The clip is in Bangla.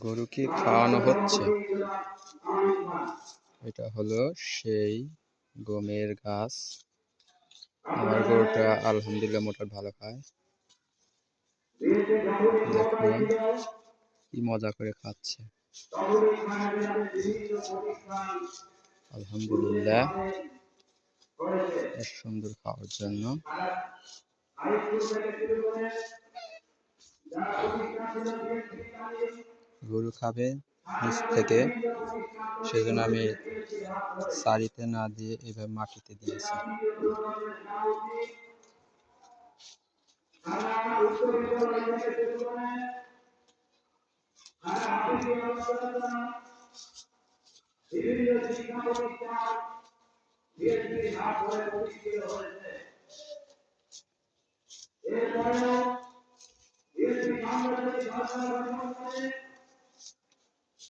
গরুকে খাওয়ানো হচ্ছে। এটা হলো সেই গমের গাছ। আমার গরুটা আলহামদুলিল্লাহ মোটা ভালো খায়। দেখুন, কি মজা করে খাচ্ছে। আলহামদুলিল্লাহ সুন্দর খাওয়ার জন্য। গরু খাবে নিচ থেকে। সেজন্য আমি সারিতে না দিয়ে এভাবে মাটিতে দিয়েছি। গঠন করে